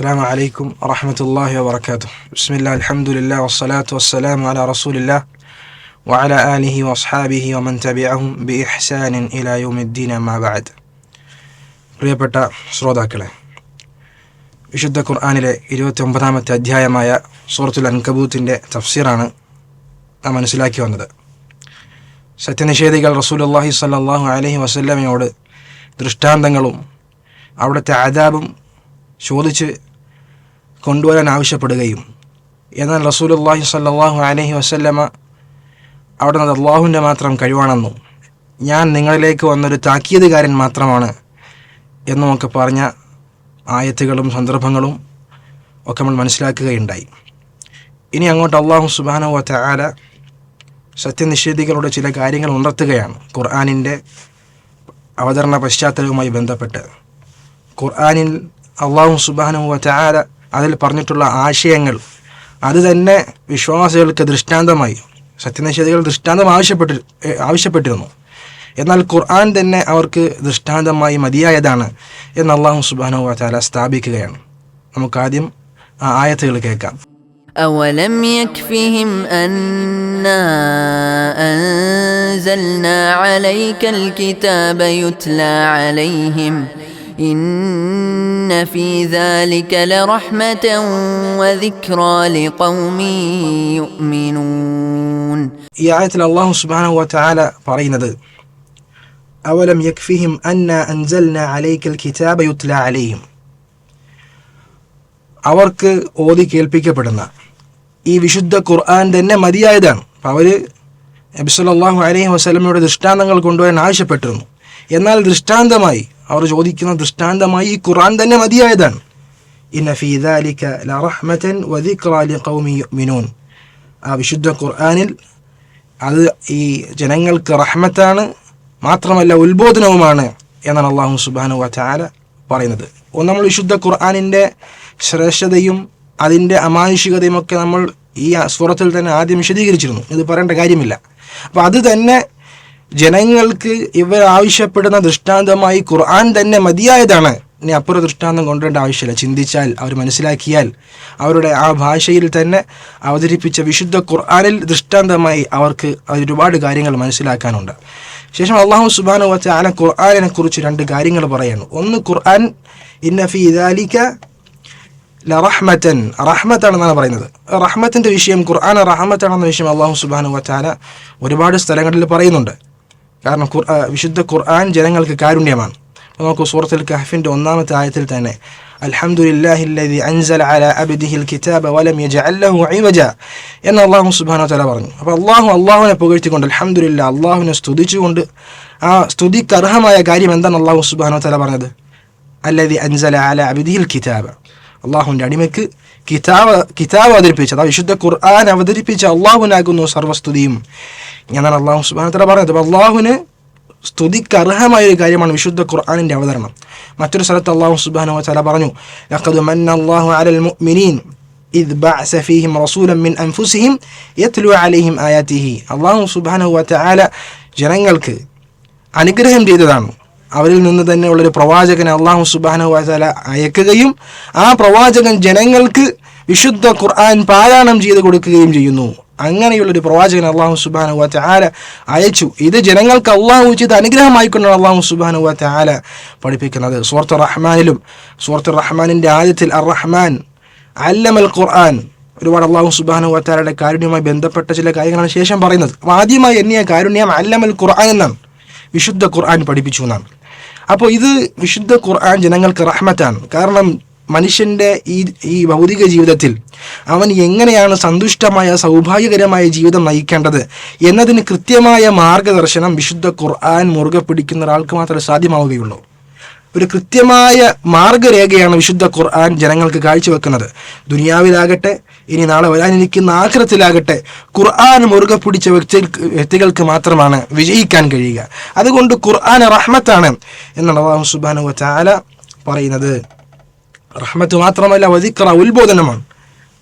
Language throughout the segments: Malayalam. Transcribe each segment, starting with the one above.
السلام عليكم ورحمة الله وبركاته بسم الله الحمد لله والصلاة والسلام على رسول الله وعلى آله وأصحابه ومن تبعهم بإحسان إلى يوم الدين أما بعد പ്രിയപ്പെട്ട ശ്രോതാക്കളെ വിശുദ്ധ ഖുർആാനിലെ ഇരുപത്തി ഒമ്പതാമത്തെ അധ്യായമായ സൂറത്തുൽ അൻകബൂത്തിൻ്റെ തഫ്സീറാണ് നാം മനസ്സിലാക്കി വന്നത് സത്യനിഷേധികൾ റസൂലുള്ളാഹി സ്വല്ലല്ലാഹു അലൈഹി വസല്ലമയോട് ദൃഷ്ടാന്തങ്ങളും അവിടുത്തെ ആദാബും ചോദിച്ച് കൊണ്ടുവരാൻ ആവശ്യപ്പെടുകയും. എന്നാൽ റസൂലുള്ളാഹി സല്ലാഹു അലഹി വസല്ലമ അവിടെ നിന്ന് അള്ളാഹുവിന്റെ മാത്രം കഴിവാണെന്നും. ഞാൻ നിങ്ങളിലേക്ക് വന്നൊരു താക്കീതുകാരൻ മാത്രമാണ് എന്നുമൊക്കെ പറഞ്ഞ ആയത്തുകളും സന്ദർഭങ്ങളും ഒക്കെ നമ്മൾ മനസ്സിലാക്കുകയുണ്ടായി. ഇനി അങ്ങോട്ട് അള്ളാഹു സുബാനു വത്ത ആല സത്യനിഷേധികളുടെ ചില കാര്യങ്ങൾ ഉണർത്തുകയാണ്. ഖുർആാനിന്റെ അവതരണ പശ്ചാത്തലവുമായി ബന്ധപ്പെട്ട്. ഖുർആാനിൽ അള്ളാഹു സുബാനു ആര അതിൽ പറഞ്ഞിട്ടുള്ള ആശയങ്ങൾ അത് തന്നെ വിശ്വാസികൾക്ക് ദൃഷ്ടാന്തമായി സത്യനിഷേധികൾ ദൃഷ്ടാന്തം ആവശ്യപ്പെട്ടി ആവശ്യപ്പെട്ടിരുന്നു എന്നാൽ ഖുർആൻ തന്നെ അവർക്ക് ദൃഷ്ടാന്തമായി മതിയായതാണ് എന്ന് അള്ളാഹു സുബാനു വത്താല സ്ഥാപിക്കുകയാണ് നമുക്കാദ്യം ആ ആയത്തുകൾ കേൾക്കാം أولم يكفهم أنا أنزلنا عليك الكتاب يتلى عليهم إن في ذلك لرحمة وذكرى لقوم يؤمنون ഈ ആയത്തിൽ അള്ളാഹു സുബാനു വത്താല പറയുന്നത് അവലം യക്ഫിഹിം അന്ന അൻസൽന അലൈക്കൽ കിതാബ യുത്ല അലൈഹിം അവർക്ക് ഓതി കേൾപ്പിക്കപ്പെടുന്ന ഈ വിശുദ്ധ ഖുർആൻ തന്നെ മതിയായതാണ് അപ്പം അവർ നബിസ്വല്ലാഹു അലൈഹി വസ്ലമയുടെ ദൃഷ്ടാന്തങ്ങൾ കൊണ്ടുവരാൻ ആവശ്യപ്പെട്ടിരുന്നു എന്നാൽ ദൃഷ്ടാന്തമായി അവർ ചോദിക്കുന്ന ദൃഷ്ടാന്തമായി ഈ ഖുറാൻ തന്നെ മതിയായതാണ്. ആ വിശുദ്ധ ഖുർആാനിൽ അത് ഈ ജനങ്ങൾക്ക് റഹ്മത്താണ് മാത്രമല്ല ഉത്ബോധനവുമാണ് എന്നാണ് അള്ളാഹു സുബാനു വാല പറയുന്നത്. ഒന്ന് നമ്മൾ വിശുദ്ധ ഖുർആാനിന്റെ ശ്രേഷ്ഠതയും അതിന്റെ അമാനുഷികതയും ഒക്കെ നമ്മൾ ഈ സ്വറത്തിൽ തന്നെ ആദ്യം വിശദീകരിച്ചിരുന്നു. ഇത് പറയേണ്ട കാര്യമില്ല. അപ്പോൾ അത് തന്നെ ജനങ്ങൾക്ക് ഇവർ ആവശ്യപ്പെടുന്ന ദൃഷ്ടാന്തമായി ഖുർആൻ തന്നെ മതിയായതാണ്. ഇനി അപ്പുറ ദൃഷ്ടാന്തം കൊണ്ടുവരേണ്ട ആവശ്യമില്ല. ചിന്തിച്ചാൽ അവർ മനസ്സിലാക്കിയാൽ അവരുടെ ആ ഭാഷയിൽ തന്നെ അവതരിപ്പിച്ച വിശുദ്ധ ഖുർആാനിൽ ദൃഷ്ടാന്തമായി അവർക്ക് ഒരുപാട് കാര്യങ്ങൾ മനസ്സിലാക്കാനുണ്ട്. ശേഷം അള്ളാഹു സുബാനു വച്ച ആന ഖുർആാനിനെ കുറിച്ച് രണ്ട് കാര്യങ്ങൾ പറയുന്നു. ഒന്ന് ഖുർആൻ ഇന്നഫി ഇദാലിക്ക റഹ്മത്തൻ റഹ്മത്താണെന്നാണ് പറയുന്നത് റഹ്മത്തിന്റെ വിഷയം ഖുർആൻ റഹ്മത്താണെന്ന വിഷയം അള്ളാഹു സുബാനു വച്ചാല ഒരുപാട് സ്ഥലങ്ങളിൽ പറയുന്നുണ്ട്. കാരണം വിശുദ്ധ ഖുർആൻ ജനങ്ങൾക്ക് കാരുണ്യമാണ്. നോക്കൂ സൂറത്തുൽ കഹഫിന്റെ ഒന്നാമത്തെ ആയത്തിൽ തന്നെ അൽഹംദുലില്ലാഹില്ലദി അൻസല അല അബ്ദിഹിൽ കിതാബ വലം യജഅൽ ലഹു ഇവജ എന്ന് അള്ളാഹു സുബ്ഹാനഹു വതആല പറഞ്ഞു. അപ്പോൾ അല്ലാഹു അള്ളാഹുവിനെ പുകഴ്ത്തിക്കൊണ്ട് അൽഹംദുലില്ലാ അള്ളാഹുവിനെ സ്തുതിച്ചുകൊണ്ട് ആ സ്തുതിക്ക് അർഹമായ കാര്യം എന്താണ് അല്ലാഹു സുബ്ഹാനഹു വതആല പറഞ്ഞത്? അല്ലദി അൻസല അല അബ്ദിഹിൽ കിതാബ. അള്ളാഹുവിന്റെ അടിമയ്ക്ക് കിതാബ് കിതാബ് അവതരിപ്പിച്ചത്. ആ വിശുദ്ധ ഖുർആൻ അവതരിപ്പിച്ച അള്ളാഹുനാകുന്നു സർവസ്തുതിയും. ഞാനാണ് അള്ളാഹു സുബാനത്തല പറഞ്ഞത്. അപ്പോൾ അള്ളാഹുവിന് സ്തുതിക്ക് അർഹമായ ഒരു കാര്യമാണ് വിശുദ്ധ ഖുർആാനിന്റെ അവതരണം. മറ്റൊരു സ്ഥലത്ത് അള്ളാഹു സുബാനു വല പറഞ്ഞു ലഖദ് മന്ന അല്ലാഹു അലൽ മുഅ്മിനീൻ ഇദ് ബഅസ ഫീഹിം റസൂലൻ മിൻ അൻഫുസിഹിം യത്ലു അലൈഹിം ആയാതിഹി. അള്ളാഹു സുബ്ഹാനഹു വതആല ജനങ്ങൾക്ക് അനുഗ്രഹം ചെയ്തതാണ്. അവരിൽ നിന്ന് തന്നെ ഉള്ളൊരു പ്രവാചകനെ അള്ളാഹു സുബാനു വാചാല അയക്കുകയും ആ പ്രവാചകൻ ജനങ്ങൾക്ക് വിശുദ്ധ ഖുർആൻ പാരായണം ചെയ്ത് കൊടുക്കുകയും ചെയ്യുന്നു. അങ്ങനെയുള്ളൊരു പ്രവാചകൻ അള്ളാഹു സുബാനു വ ആല അയച്ചു. ഇത് ജനങ്ങൾക്ക് അള്ളാഹു ചെയ്ത് അനുഗ്രഹമായിക്കൊണ്ടാണ് അള്ളാഹു സുബാനു വ ആല പഠിപ്പിക്കുന്നത്. സുഹൃത്ത് റഹ്മാനിലും സുഹൃത്ത് റഹ്മാനിന്റെ ആദ്യത്തിൽ അർ റഹ്മാൻ അല്ലമൽ ഖുർആൻ. ഒരുപാട് അള്ളാഹു സുബാനു വത്താലയുടെ കാരുണ്യവുമായി ബന്ധപ്പെട്ട ചില കാര്യങ്ങളാണ് ശേഷം പറയുന്നത്. ആദ്യമായി എന്നെ കാരുണ്യം അല്ലമൽ ഖുർആൻ എന്നാണ്. വിശുദ്ധ ഖുർആൻ പഠിപ്പിച്ചു എന്നാണ്. അപ്പോൾ ഇത് വിശുദ്ധ ഖുർആൻ ജനങ്ങൾക്ക് റഹ്മത്താണ്. കാരണം മനുഷ്യന്റെ ഈ ഈ ഭൗതിക ജീവിതത്തിൽ അവൻ എങ്ങനെയാണ് സന്തുഷ്ടമായ സൗഭാഗ്യകരമായ ജീവിതം നയിക്കേണ്ടത് എന്നതിന് കൃത്യമായ മാർഗദർശനം വിശുദ്ധ ഖുർആൻ മുറുകെ പിടിക്കുന്ന ഒരാൾക്ക് മാത്രമേ സാധ്യമാവുകയുള്ളൂ. ഒരു കൃത്യമായ മാർഗരേഖയാണ് വിശുദ്ധ ഖുർആൻ ജനങ്ങൾക്ക് കാഴ്ചവെക്കുന്നത്. ദുനിയാവിലാകട്ടെ ഇനി നാളെ വരാനിരിക്കുന്ന ആഖിറത്തിലാകട്ടെ ഖുർആൻ മുറുകെ പിടിച്ച വ്യക്തി വ്യക്തികൾക്ക് മാത്രമാണ് വിജയിക്കാൻ കഴിയുക. അതുകൊണ്ട് ഖുർആൻ റഹ്മത്താണ് എന്നാണ് അള്ളാഹു സുബാനു ചാല പറയുന്നത്. റഹ്മത്ത് മാത്രമല്ല വധിക്കറ ഉത്ബോധനമാണ്.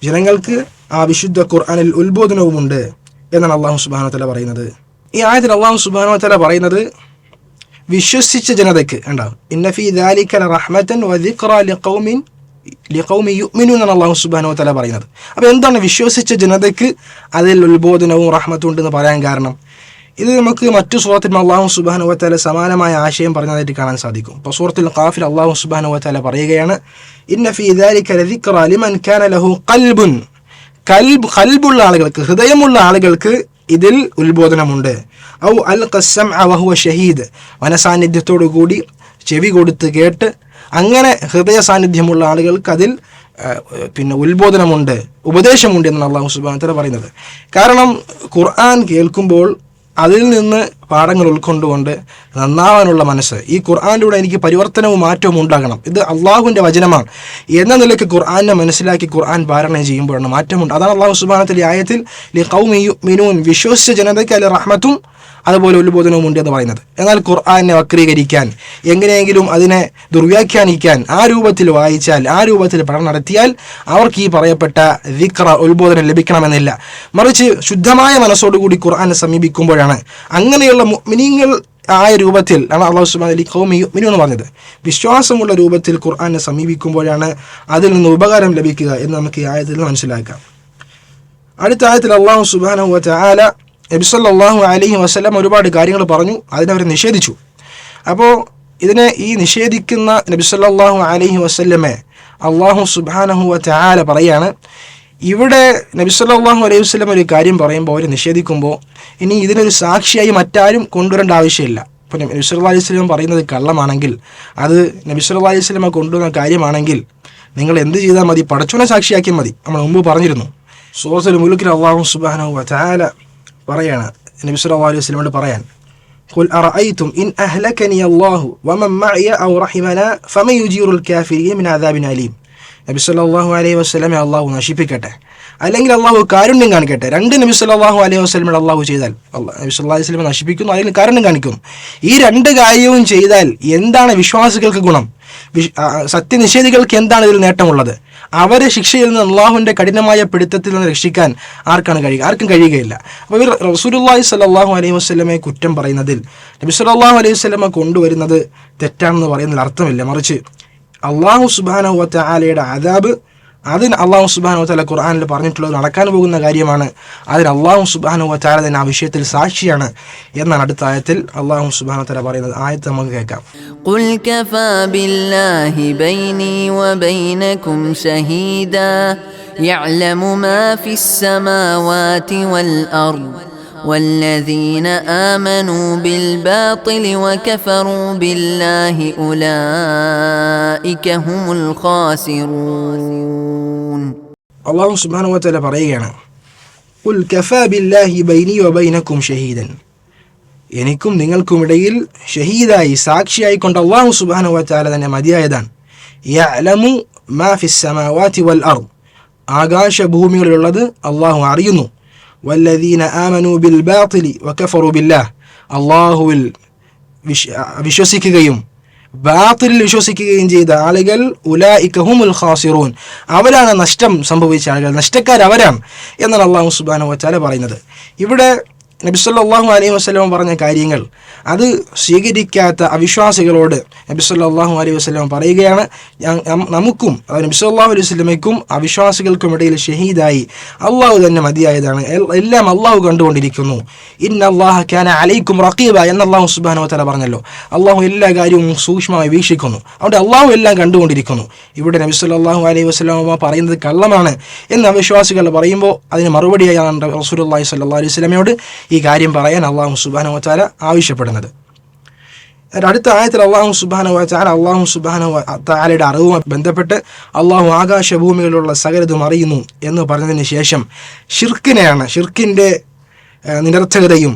ജനങ്ങൾക്ക് ആ വിശുദ്ധ ഖുർആനിൽ ഉത്ബോധനവുമുണ്ട് എന്നാണ് അള്ളാഹു സുബാനു തല പറയുന്നത്. ഈ ആയത്തിൽ അള്ളാഹു സുബാനു തല പറയുന്നത് വിശ്വസിച്ച ജനതയ്ക്ക് ഉണ്ടാവും ഇന്നഫി അള്ളാഹു സുബ്ഹാനഹു തല പറയുന്നത്. അപ്പോൾ എന്താണ് വിശ്വസിച്ച ജനതയ്ക്ക് അതിൽ ഉത്ബോധനവും റഹ്മത്തും ഉണ്ടെന്ന് പറയാൻ കാരണം? ഇത് നമുക്ക് മറ്റു സൂറത്തിൽ അള്ളാഹു സുബാൻ വത്താല സമാനമായ ആശയം പറഞ്ഞതായിട്ട് കാണാൻ സാധിക്കും. ഇപ്പോൾ സൂറത്തുൽ ഖാഫിൽ അള്ളാഹു സുബാൻ വത്താല പറയുകയാണ് ഇന്ന കൽബുൻ കൽബ് കൽബുള്ള ആളുകൾക്ക് ഹൃദയമുള്ള ആളുകൾക്ക് ഇതിൽ ഉത്ബോധനമുണ്ട്. ഔ അൽ ഖസ്സം വഹുവ ഷഹീദ്. മനസാന്നിധ്യത്തോടു കൂടി ചെവി കൊടുത്ത് കേട്ട് അങ്ങനെ ഹൃദയ സാന്നിധ്യമുള്ള ആളുകൾക്ക് അതിൽ പിന്നെ ഉത്ബോധനമുണ്ട് ഉപദേശമുണ്ട് എന്നാണ് അള്ളാഹു സുബാനത്തല പറയുന്നത്. കാരണം ഖുർആൻ കേൾക്കുമ്പോൾ അതിൽ നിന്ന് പാഠങ്ങൾ ഉൾക്കൊണ്ടുകൊണ്ട് നന്നാവാനുള്ള മനസ്സ്. ഈ ഖുർആാനിലൂടെ എനിക്ക് പരിവർത്തനവും മാറ്റവും ഉണ്ടാകണം. ഇത് അള്ളാഹുവിന്റെ വചനമാണ്. എന്ന നിലയ്ക്ക് ഖുർആാനെ മനസ്സിലാക്കി ഖുർആൻ പാരായണം ചെയ്യുമ്പോഴാണ് മാറ്റമുണ്ട്. അതാണ് അള്ളാഹു സുബാനത്തിൽ ആയത്തിൽ മിനുവും വിശ്വസിച്ച ജനതയ്ക്ക് അല്ലെ റഹ്മത്തും അതുപോലെ ഉത്ബോധനവും ഉണ്ട് എന്ന് പറയുന്നത്. എന്നാൽ ഖുർആാനെ വക്രീകരിക്കാൻ എങ്ങനെയെങ്കിലും അതിനെ ദുർവ്യാഖ്യാനിക്കാൻ ആ രൂപത്തിൽ വായിച്ചാൽ ആ രൂപത്തിൽ പഠനം നടത്തിയാൽ അവർക്ക് ഈ പറയപ്പെട്ട വിക്ര ഉത്ബോധനം ലഭിക്കണമെന്നില്ല. മറിച്ച് ശുദ്ധമായ മനസ്സോടുകൂടി ഖുർആാനെ സമീപിക്കുമ്പോഴാണ് അങ്ങനെയുള്ള മുഅ്മിനീങ്ങൾ ആയ രൂപത്തിൽ ആണ് അള്ളാഹു സുബാൻ അലി കൗമി യുഅ്മിനു എന്ന് പറഞ്ഞത്. വിശ്വാസമുള്ള രൂപത്തിൽ ഖുർആാനെ സമീപിക്കുമ്പോഴാണ് അതിൽ നിന്ന് ഉപകാരം ലഭിക്കുക എന്ന് നമുക്ക് ഈ ആയത്തിൽ മനസ്സിലാക്കാം. അടുത്ത ആയത്തിൽ അള്ളാഹു സുബാന ആല നബിസല്ലാഹു അലഹി വസ്ലം ഒരുപാട് കാര്യങ്ങൾ പറഞ്ഞു അതിനവർ നിഷേധിച്ചു. അപ്പോൾ ഇതിനെ ഈ നിഷേധിക്കുന്ന നബിസല്ലാഹു അലഹി വസ്ല്ലമെ അള്ളാഹു സുബാനഹു വാല പറയാണ് ഇവിടെ നബിസല്ലാഹു അലൈഹി വസ്ലം ഒരു കാര്യം പറയുമ്പോൾ അവർ നിഷേധിക്കുമ്പോൾ ഇനി ഇതിനൊരു സാക്ഷിയായി മറ്റാരും കൊണ്ടുവരേണ്ട ആവശ്യമില്ല ഇപ്പോൾ നബി സല്ലല്ലാഹു അലൈഹി വസല്ലം പറയുന്നത് കള്ളമാണെങ്കിൽ അത് നബി സല്ലല്ലാഹു അലൈഹി വസല്ലമ കൊണ്ടുവന്ന കാര്യമാണെങ്കിൽ നിങ്ങൾ എന്ത് ചെയ്താൽ മതി പടച്ചോനെ സാക്ഷിയാക്കിയാൽ മതി നമ്മൾ മുമ്പ് പറഞ്ഞിരുന്നു സൂറത്തുൽ മുലുക്കിൽ അള്ളാഹു സുബ്ഹാനഹു വതആല പറയാണ് നബി സല്ലല്ലാഹു അലൈഹി വസല്ലമയോട് പറയാൻ قل أرأيتم إن أهلكني الله ومن معي أو رحمنا فمن يجير الكافرين من عذاب أليم നബി അലൈഹി വസ്ലമെ അള്ളാഹു നശിപ്പിക്കട്ടെ. അല്ലെങ്കിൽ അള്ളാഹു കാരുണ്യം കാണിക്കട്ടെ. രണ്ട് നബി അലൈഹി വസല്ലമയുടെ അള്ളാഹു ചെയ്താൽ നബി സല്ലല്ലാഹു അലൈഹി നശിപ്പിക്കുന്നു അല്ലെങ്കിൽ കാരുണ്യം കാണിക്കുന്നു ഈ രണ്ട് കാര്യവും ചെയ്താൽ എന്താണ് വിശ്വാസികൾക്ക് ഗുണം? സത്യനിഷേധികൾക്ക് എന്താണ് ഇതിൽ നേട്ടമുള്ളത്? അവരെ ശിക്ഷയിൽ നിന്ന് അള്ളാഹുവിന്റെ കഠിനമായ പിടുത്തത്തിൽ നിന്ന് രക്ഷിക്കാൻ ആർക്കാണ് കഴിയുക ആർക്കും കഴിയുകയില്ല. അപ്പോൾ ഇവർ റസൂലുള്ളാഹി സ്വല്ലാഹു അലൈഹി വസ്ലമെ കുറ്റം പറയുന്നതിൽ നബി സല്ലല്ലാഹു അലൈഹി വസല്ലമ കൊണ്ടുവരുന്നത് തെറ്റാണെന്ന് പറയുന്നതിൽ അർത്ഥമില്ല. മറിച്ച് അള്ളാഹു സുബാനഹു വത്തആലയുടെ അദാബ് അതിന് അള്ളാഹു സുബാനു വത്താല ഖുർആാനിൽ പറഞ്ഞിട്ടുള്ളത് നടക്കാൻ പോകുന്ന കാര്യമാണ് അതിന് അള്ളാഹു സുബാനു വത്താല തന്നെ ആ വിഷയത്തിൽ സാക്ഷിയാണ് എന്നാണ് അടുത്ത ആയത്തിൽ അള്ളാഹു സുബാനു വത്താല പറയുന്നത് ആയത്ത് നമുക്ക് കേൾക്കാം قل كفى بالله بيني وبينكم شهيدا يعلم ما في السماوات والارض والذين امنوا بالباطل وكفروا بالله اولئك هم الخاسرون അള്ളാഹു സുബാനു വത്താല പറയുകയാണ് ഉൽ കഫാ ബില്ലാഹി ബൈനി വബൈനക്കും ഷഹീദൻ എനിക്കും നിങ്ങൾക്കുമിടയിൽ ഷഹീദായി സാക്ഷിയായി കൊണ്ട് അള്ളാഹു സുബാനു വത്താല തന്നെ മതിയായതാണ് യഅലമു മാ ഫിസ് സമാവാതി വൽ അർദ് ആകാശഭൂമികളിലുള്ളത് അള്ളാഹു അറിയുന്നു വല്ലദീന ആമനു ബിൽ ബാത്തിലി വകഫറു ബില്ലാഹ് അള്ളാഹുവിൽ വിശ്വ വിശ്വസിക്കുകയും ബാത്തിലിൽ വിശ്വസിക്കുകയും ചെയ്ത ആളുകൾ ഉലായിക്കഹുമുൽ ഖാസിറൂൻ. അവരാണ് നഷ്ടം സംഭവിച്ച ആളുകൾ. നഷ്ടക്കാർ അവരാണ് എന്നാണ് അള്ളാഹു സുബാനു വച്ചാല പറയുന്നത്. ഇവിടെ നബിസല്ലാഹു അലൈഹി വസ്ലം പറഞ്ഞ കാര്യങ്ങൾ. അത് സ്വീകരിക്കാത്ത അവിശ്വാസികളോട് നബിസല്ലാഹു അലൈഹി വസ്ലം പറയുകയാണ് നമുക്കും അതായത് നബിസല്ലാഹു അലൈഹി വസ്ലമയ്ക്കും അവിശ്വാസികൾക്കും ഇടയിൽ ഷഹീദായി അള്ളാഹു തന്നെ മതിയായതാണ്. എല്ലാം അള്ളാഹു കണ്ടുകൊണ്ടിരിക്കുന്നു. ഇന്ന അള്ളാഹ് ഖാന അലൈക്കും റക്കീബ എന്ന് അള്ളാഹു സുബാനോ തല പറഞ്ഞല്ലോ. അള്ളാഹു എല്ലാ കാര്യവും സൂക്ഷ്മമായി വീക്ഷിക്കുന്നു. അവിടെ അള്ളാഹു എല്ലാം കണ്ടുകൊണ്ടിരിക്കുന്നു. ഇവിടെ നബി സല്ലല്ലാഹു അലൈഹി വസ്ലാമ പറയുന്നത് കള്ളമാണ് എന്ന് അവിശ്വാസികൾ പറയുമ്പോൾ അതിന് മറുപടിയായാണ് റസൂലുള്ളാഹി സല്ലാ അലൈഹി വസല്ലമയോട് ഈ കാര്യം പറയാൻ അള്ളാഹു സുബ്ഹാനഹു വതആല ആവശ്യപ്പെടുന്നത്. അടുത്ത ആയത്തിൽ അള്ളാഹു സുബാനു വതആല അള്ളാഹു സുബാനു താലയുടെ അറിവുമായി ബന്ധപ്പെട്ട് അള്ളാഹു ആകാശഭൂമികളിലുള്ള സകലതും അറിയുന്നു എന്ന് പറഞ്ഞതിന് ശേഷം ഷിർക്കിനെയാണ് ഷിർക്കിന്റെ നിരർത്ഥകതയും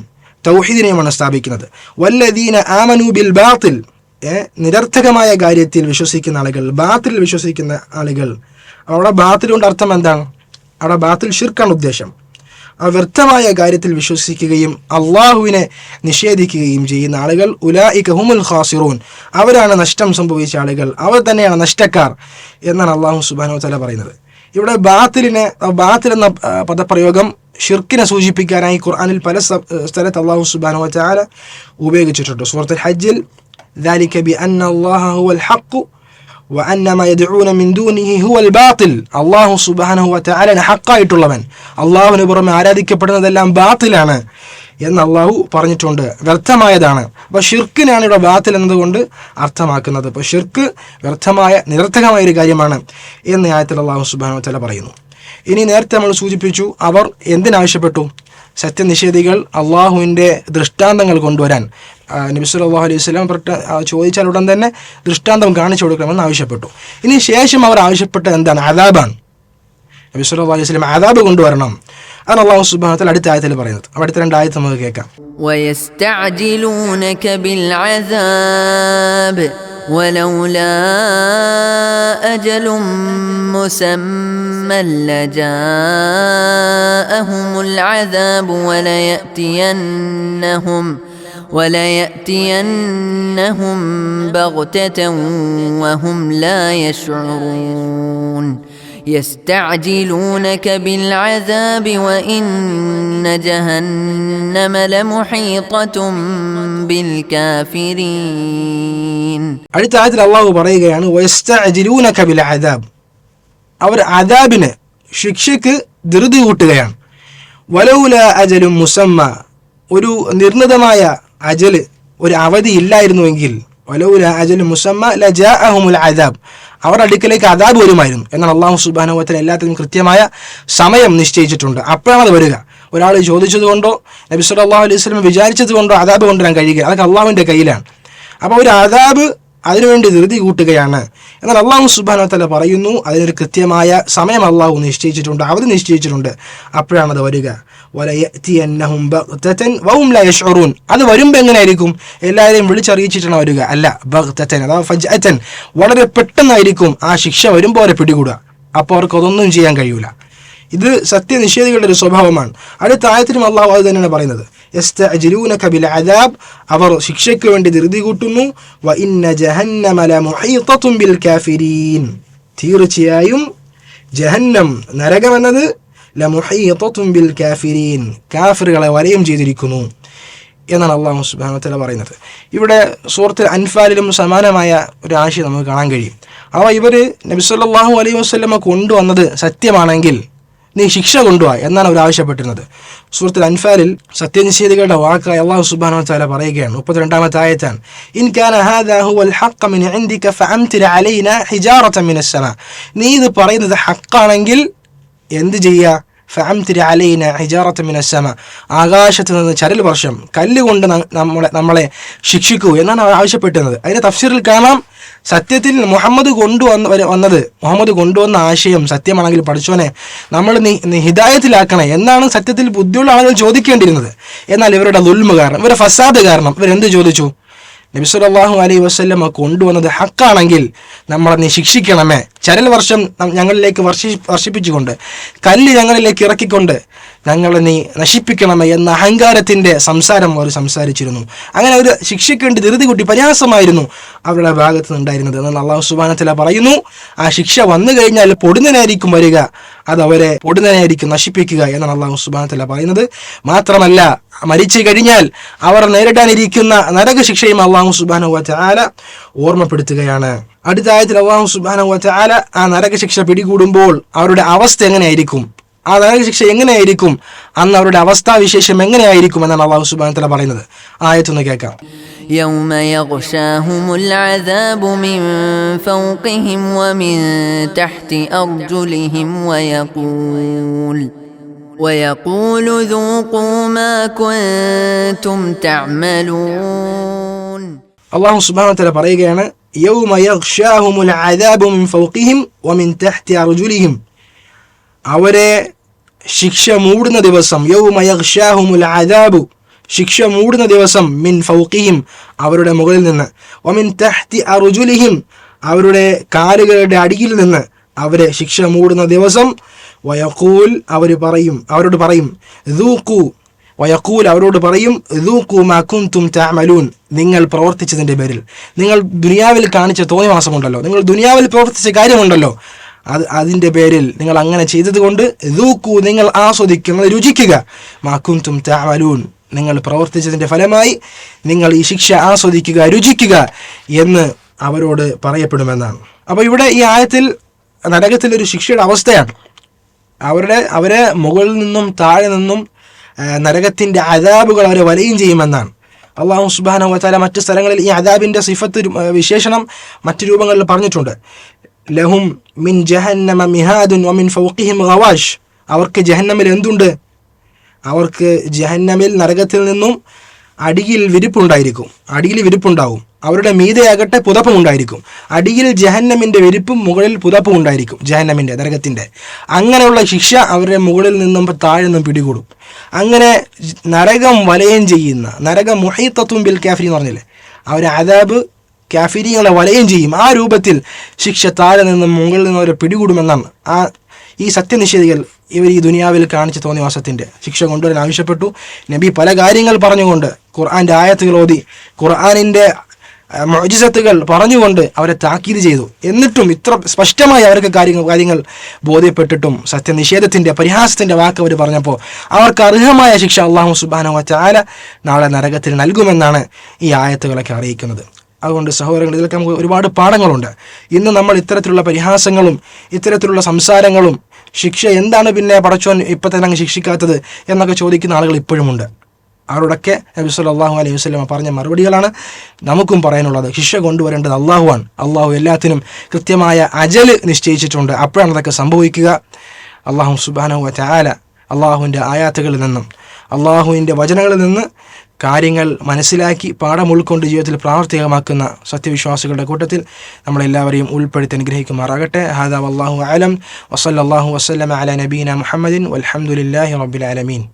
തൗഹീദിനെയുമാണ് സ്ഥാപിക്കുന്നത്. വല്ലദീന ആമനു ബിൽ ബാത്തിൽ നിരർത്ഥകമായ കാര്യത്തിൽ വിശ്വസിക്കുന്ന ആളുകൾ ബാത്തിൽ വിശ്വസിക്കുന്ന ആളുകൾ അവിടെ ബാത്തിൽ കൊണ്ട് അർത്ഥം എന്താണ്? അവിടെ ബാത്തിൽ ഷിർക്കാണ് ഉദ്ദേശം. വ്യർത്ഥമായ കാര്യത്തിൽ വിശ്വസിക്കുകയും അള്ളാഹുവിനെ നിഷേധിക്കുകയും ചെയ്യുന്ന ആളുകൾ ഉലായിക ഹുമുൽ ഖാസിറൂൻ അവരാണ് നഷ്ടം സംഭവിച്ച ആളുകൾ അവർ തന്നെയാണ് നഷ്ടക്കാർ എന്നാണ് അള്ളാഹു സുബാനോ തല പറയുന്നത് ഇവിടെ ബാത്തിലിനെ ആ ബാത്തിൽ എന്ന ആ, പദപ്രയോഗം ഷിർക്കിനെ സൂചിപ്പിക്കാനായി ഖുർആനിൽ പല സ്ഥ- സ്ഥലത്ത് അള്ളാഹു സുബാനോ ചാല ഉപയോഗിച്ചിട്ടുണ്ട് സൂറത്തുൽ ഹജ്ജിൽ ذلك بأن الله هو الحق വഅന്നമ യദ്ഊന മിൻ ദൂനിഹി ഹുവൽ ബാത്തിൽ അല്ലാഹു സുബ്ഹാനഹു വതആല ഹക്കായിട്ടുള്ളവൻ. അള്ളാഹുവിന് പുറമെ ആരാധിക്കപ്പെടുന്നതെല്ലാം ബാത്തിലാണ് എന്ന് അള്ളാഹു പറഞ്ഞിട്ടുണ്ട്. വ്യർത്ഥമായതാണ്. അപ്പോൾ ഷിർക്കിനാണ് ഇവിടെ ബാത്തിൽ എന്നതുകൊണ്ട് അർത്ഥമാക്കുന്നത്. അപ്പോൾ ഷിർക്ക് വ്യർത്ഥമായ നിരർത്ഥകമായ ഒരു കാര്യമാണ് എന്ന് ആയത്തിൽ അള്ളാഹു സുബ്ഹാനഹു വതആല പറയുന്നു. ഇനി നേരത്തെ നമ്മൾ സൂചിപ്പിച്ചു അവർ എന്തിനാവശ്യപ്പെട്ടു? സത്യനിഷേധികൾ അള്ളാഹുവിൻ്റെ ദൃഷ്ടാന്തങ്ങൾ കൊണ്ടുവരാൻ ആ, നബി സല്ലല്ലാഹു അലൈഹി വസല്ലം പറഞ്ഞ ആ, ചോദിച്ചാൽ ഉടൻ തന്നെ ദൃഷ്ടാന്തം കാണിച്ചു കൊടുക്കണമെന്ന് ആവശ്യപ്പെട്ടു ഇനി ശേഷം അവർ ആവശ്യപ്പെട്ടത് എന്താണ് അദാബാണ് നബി സല്ലല്ലാഹു അലൈഹി വസല്ലം അദാബ് കൊണ്ടുവരണം അതാണ് അള്ളാഹു സുബ്ഹാനഹു വതആല അടുത്ത ആയത്തിൽ പറയുന്നത് അപ്പോൾ അടുത്ത രണ്ട് ആയത്ത് നമുക്ക് കേൾക്കാം ويستعجلونك بالعذاب ولولا أجل مسمى لجاءهم العذاب وليأتينهم وليأتينهم بغتة وهم لا يشعرون يستعجلونك بالعذاب وإن جهنم لمحيطة بالكافرين അടുത്ത ആയത്തിൽ അള്ളാഹു പറയുകയാണ് വയസ്തഅജിലൂനക ബിൽ അദാബ് അവർ അദാബിന് ശിക്ഷയ്ക്ക് ധൃതി കൂട്ടുകയാണ്. വലൗല അജലും മുസമ്മ. ഒരു നിർണിതമായ അജൽ ഒരു അവധി ഇല്ലായിരുന്നുവെങ്കിൽ വലൗല അജലും മുസമ്മ ലജാഅഹുമുൽ അദാബ്. അവരുടെ അടുക്കലേക്ക് അദാബ് വരുമായിരുന്നു. എന്നാൽ അള്ളാഹു സുബ്ഹാനഹു വതആല എല്ലാത്തിനും കൃത്യമായ സമയം നിശ്ചയിച്ചിട്ടുണ്ട്. അപ്പോഴാണ് അത് വരിക. ഒരാൾ ചോദിച്ചതുകൊണ്ടോ നബി സല്ലല്ലാഹു അലൈഹി വസല്ലം വിചാരിച്ചത് കൊണ്ടോ അദാബ് കൊണ്ടുവരാൻ കഴിയുക? അതൊക്കെ അള്ളാഹുവിന്റെ കയ്യിലാണ്. അപ്പോൾ ഒരു അദാബ് അതിനുവേണ്ടി ധൃതി കൂട്ടുകയാണ്. എന്നാൽ അള്ളാഹു സുബാനോത്തല തല പറയുന്നു അതിനൊരു കൃത്യമായ സമയം അള്ളാഹു നിശ്ചയിച്ചിട്ടുണ്ട് അവധി നിശ്ചയിച്ചിട്ടുണ്ട്. അപ്പോഴാണത് വരിക. അത് വരുമ്പോൾ എങ്ങനെയായിരിക്കും? എല്ലാവരെയും വിളിച്ചറിയിച്ചിട്ടാണ് വരിക. അല്ല ബഗ്തതൻ അഥവാ വളരെ പെട്ടെന്നായിരിക്കും ആ ശിക്ഷ വരുമ്പോൾ അവരെ പിടികൂടുക. അപ്പോൾ അവർക്ക് അതൊന്നും ചെയ്യാൻ കഴിയൂല. ഇത് സത്യനിഷേധികളുടെ ഒരു സ്വഭാവമാണ്. അടുത്ത ആയത്തിനും അള്ളാഹു അത് തന്നെയാണ് പറയുന്നത്. യസ്തഅജിലൂനക ബിൽ അദാബ് അവർ ശിക്ഷയ്ക്ക് വേണ്ടി ധൃതി കൂട്ടുന്നു. വ ബിൽ കാഫിരീൻ തീർച്ചയായും ജഹന്നം നരകമെന്നത് ലമുഹീതത്തും ബിൽ കാഫിരീൻ കാഫിറുകളെ വലയം ചെയ്തിരിക്കുന്നു എന്നാണ് അള്ളാഹു സുബ്ഹാനഹു വതആല പറയുന്നത്. ഇവിടെ സൂറത്തിൽ അൻഫാലിലും സമാനമായ ഒരു ആശയം നമുക്ക് കാണാൻ കഴിയും. അവ ഇവർ നബിസ്വല്ലാഹു അലൈഹി വസല്ലമ കൊണ്ടുവന്നത് സത്യമാണെങ്കിൽ നീ ശിക്ഷ കൊണ്ടുപോയി എന്നാണ് അവർ ആവശ്യപ്പെട്ടിരുന്നത്. സുഹൃത്തിൽ അൻഫാലിൽ സത്യനിഷേധികളുടെ വാക്ക് അള്ളാഹു വതആല പറയുകയാണ്. മുപ്പത്തിരണ്ടാമത്തെ ആയത്താണ്. നീ ഇത് പറയുന്നത് ഹക്കാണെങ്കിൽ എന്ത് ചെയ്യുക ആകാശത്ത് നിന്ന് ചരൽ വർഷം കല്ലുകൊണ്ട് നമ്മളെ നമ്മളെ ശിക്ഷിക്കൂ എന്നാണ് ആവശ്യപ്പെട്ടിരുന്നത്. അതിന്റെ തഫ്സീറിൽ കാണാം. സത്യത്തിൽ മുഹമ്മദ് കൊണ്ടുവന്ന വന്നത് മുഹമ്മദ് കൊണ്ടുവന്ന ആശയം സത്യമാണെങ്കിൽ പഠിച്ചോനെ നമ്മൾ ഹിതായത്തിലാക്കണേ എന്നാണ് സത്യത്തിൽ ബുദ്ധിയുള്ള ആളുകൾ ചോദിക്കേണ്ടിയിരുന്നത്. എന്നാൽ ഇവരുടെ ദുൽമ കാരണം ഇവരുടെ ഫസാദ് കാരണം ഇവരെന്ത് ചോദിച്ചു? നബി സല്ലല്ലാഹു അലൈഹി വസല്ലമ കൊണ്ടുവന്നത് ഹക്കാണെങ്കിൽ നമ്മളെ നീ ശിക്ഷിക്കണമേ. ചരൽ വർഷം ഞങ്ങളിലേക്ക് വർഷി വർഷിപ്പിച്ചുകൊണ്ട് കല്ല് ഞങ്ങളിലേക്ക് ഇറക്കിക്കൊണ്ട് ഞങ്ങളെ നീ നശിപ്പിക്കണമേ എന്ന അഹങ്കാരത്തിന്റെ സംസാരം അവർ സംസാരിച്ചിരുന്നു. അങ്ങനെ അവർ ശിക്ഷയ്ക്ക് വേണ്ടി ധൃതി കൂട്ടി പരിഹാസമായിരുന്നു അവരുടെ ഭാഗത്ത് നിന്നുണ്ടായിരുന്നത് എന്നാൽ അള്ളാഹു സുബാനത്തില പറയുന്നു ആ ശിക്ഷ വന്നു കഴിഞ്ഞാൽ പൊടുന്നനായിരിക്കും വരിക. അത് അവരെ പൊടുന്നനായിരിക്കും നശിപ്പിക്കുക എന്നാണ് അള്ളാഹു സുബാനത്തില പറയുന്നത്. മാത്രമല്ല മരിച്ചു കഴിഞ്ഞാൽ അവർ നേരിടാനിരിക്കുന്ന നരക ശിക്ഷയും അള്ളാഹു സുബാന ആല ഓർമ്മപ്പെടുത്തുകയാണ്. അടുത്ത ആയത്തിൽ അള്ളാഹു സുബാന ആല ആ നരക ശിക്ഷ പിടികൂടുമ്പോൾ അവരുടെ അവസ്ഥ എങ്ങനെയായിരിക്കും? ആ നരക ശിക്ഷ എങ്ങനെയായിരിക്കും അന്ന് അവരുടെ അവസ്ഥാവിശേഷം എങ്ങനെയായിരിക്കും എന്നാണ് അള്ളാഹു സുബാന തല പറയുന്നത് ആയത്തൊന്ന് കേൾക്കാം يوم يغشاهم العذاب من فوقهم ومن تحت أرجلهم ويقول ويقول ذوقوا ما كنتم تعملون അള്ളാഹു സുബാന തല പറയുകയാണ് യൗമ യഗ്ഷാഹുമുൽ അദാബു മിൻ ഫൗഖിഹിം വമിൻ തഹ്തി അർജുലിഹിം അവരെ ശിക്ഷ മൂടുന്ന ദിവസം യൗമയഹ്ഷാഹുമുൽ അദാബു. ശിക്ഷ മൂടുന്ന ദിവസം മിൻ ഫൗഖിഹിം അവരുടെ മുകളിൽ നിന്ന്. ഒമിൻ തഹ്തി അറുജുലിഹിം അവരുടെ കാലുകളുടെ അടിയിൽ നിന്ന് അവരെ ശിക്ഷ മൂടുന്ന ദിവസം വയക്കൂൽ അവർ പറയും അവരോട് പറയും ദൂക്കു വയക്കൂൽ അവരോട് പറയും ദൂക്കു മാ തും തഅമലൂൻ. നിങ്ങൾ പ്രവർത്തിച്ചതിന്റെ പേരിൽ. നിങ്ങൾ ദുനിയാവിൽ കാണിച്ച തോന്നിവാസമുണ്ടല്ലോ നിങ്ങൾ ദുനിയാവിൽ പ്രവർത്തിച്ച കാര്യമുണ്ടല്ലോ. അത് അതിന്റെ പേരിൽ നിങ്ങൾ അങ്ങനെ ചെയ്തത് കൊണ്ട് ദൂക്കു നിങ്ങൾ ആസ്വദിക്കുക നിങ്ങൾ രുചിക്കുക. മാക്കും തും തഅമലൂൻ. നിങ്ങൾ പ്രവർത്തിച്ചതിന്റെ ഫലമായി നിങ്ങൾ ഈ ശിക്ഷ ആസ്വദിക്കുക രുചിക്കുക എന്ന് അവരോട് പറയപ്പെടുമെന്നാണ്. അപ്പോൾ ഇവിടെ ഈ ആയത്തിൽ നരകത്തിലൊരു ശിക്ഷയുടെ അവസ്ഥയാണ്. അവരുടെ അവരെ മുകളിൽ നിന്നും താഴെ നിന്നും നരകത്തിന്റെ അതാബുകൾ അവരെ വലയും ചെയ്യുമെന്നാണ്. അള്ളാഹു സുബാന വത്താല മറ്റ് സ്ഥലങ്ങളിൽ ഈ അദാബിന്റെ സിഫത്ത് വിശേഷണം മറ്റു രൂപങ്ങളിൽ പറഞ്ഞിട്ടുണ്ട്. ലഹും മിൻ ജഹന്നമ മിഹാദുൻ വമിൻ ഫൗഖിഹിം ഗവാഷ്. അവർക്ക് ജഹന്നമിൽ എന്തുണ്ട്? അവർക്ക് ജഹന്നമിൽ നരകത്തിൽ നിന്നും അടിയിൽ വിരിപ്പുണ്ടായിരിക്കും. അടിയിൽ വിരിപ്പുണ്ടാവും. അവരുടെ മീതയാകട്ടെ പുതപ്പും ഉണ്ടായിരിക്കും. അടിയിൽ ജഹന്നമിന്റെ വിരിപ്പും മുകളിൽ പുതപ്പും ഉണ്ടായിരിക്കും. ജഹന്നമിന്റെ നരകത്തിന്റെ. അങ്ങനെയുള്ള ശിക്ഷ അവരുടെ മുകളിൽ നിന്നും താഴെ നിന്നും പിടികൂടും. അങ്ങനെ നരകം വലയം ചെയ്യുന്ന നരകം മുഹൈത്തത്വം ബിൽ കാഫിരി എന്ന് പറഞ്ഞില്ലേ? അവർ അതാബ് കാഫിരികളെ വലയം ചെയ്യും. ആ രൂപത്തിൽ ശിക്ഷ താഴെ നിന്നും മുകളിൽ നിന്നും അവരെ പിടികൂടുമെന്നാണ്. ആ ഈ സത്യനിഷേധികൾ ഇവർ ഈ ദുനിയാവിൽ കാണിച്ച തോന്നിവാസത്തിന്റെ ശിക്ഷ കൊണ്ടുവരാൻ ആവശ്യപ്പെട്ടു. നബി പല കാര്യങ്ങൾ പറഞ്ഞുകൊണ്ട് ഖുർആാന്റെ ആയത്തുകൾ ഓതി ഖുർആാനിന്റെ മോജിസത്തുകൾ പറഞ്ഞുകൊണ്ട് അവരെ താക്കീത് ചെയ്തു. എന്നിട്ടും ഇത്ര സ്പഷ്ടമായി അവർക്ക് കാര്യങ്ങൾ കാര്യങ്ങൾ ബോധ്യപ്പെട്ടിട്ടും സത്യനിഷേധത്തിന്റെ പരിഹാസത്തിന്റെ വാക്ക് അവർ പറഞ്ഞപ്പോൾ അവർക്ക് അർഹമായ ശിക്ഷ അള്ളാഹു സുബാന ചാല നാളെ നരകത്തിൽ നൽകുമെന്നാണ് ഈ ആയത്തുകളൊക്കെ അറിയിക്കുന്നത്. അതുകൊണ്ട് സഹോദരങ്ങൾ ഇതിലൊക്കെ നമുക്ക് ഒരുപാട് പാഠങ്ങളുണ്ട്. ഇന്ന് നമ്മൾ ഇത്തരത്തിലുള്ള പരിഹാസങ്ങളും ഇത്തരത്തിലുള്ള സംസാരങ്ങളും ശിക്ഷ എന്താണ് പിന്നെ പടച്ചോൻ ഇപ്പം തന്നെ അങ്ങ് ശിക്ഷിക്കാത്തത് എന്നൊക്കെ ചോദിക്കുന്ന ആളുകൾ ഇപ്പോഴുമുണ്ട് അവരോടൊക്കെ നബി അള്ളാഹു അലൈഹി വസ്ലമ പറഞ്ഞ മറുപടികളാണ് നമുക്കും പറയാനുള്ളത്. ശിക്ഷ കൊണ്ടുവരേണ്ടത് അള്ളാഹുവാണ്. അള്ളാഹു എല്ലാത്തിനും കൃത്യമായ അജൽ നിശ്ചയിച്ചിട്ടുണ്ട്. അപ്പോഴാണ് അതൊക്കെ സംഭവിക്കുക. അള്ളാഹു സുബാനഹു ചാല അള്ളാഹുവിന്റെ ആയാത്തുകളിൽ നിന്നും അള്ളാഹുവിന്റെ വചനങ്ങളിൽ നിന്ന് കാര്യങ്ങൾ മനസ്സിലാക്കി പാഠം ഉൾക്കൊണ്ട് ജീവിതത്തിൽ പ്രാവർത്തികമാക്കുന്ന സത്യവിശ്വാസികളുടെ കൂട്ടത്തിൽ നമ്മളെല്ലാവരെയും ഉൾപ്പെടുത്തി അനുഗ്രഹിക്കുമാറാകട്ടെ. ഹാദാ വല്ലാഹു ആലം വസല്ലാഹു വസ്ലം അല നബീന മുഹമ്മദിൻ. വലഹമുല്ലാഹി റബ്ബിൽ ആലമീൻ.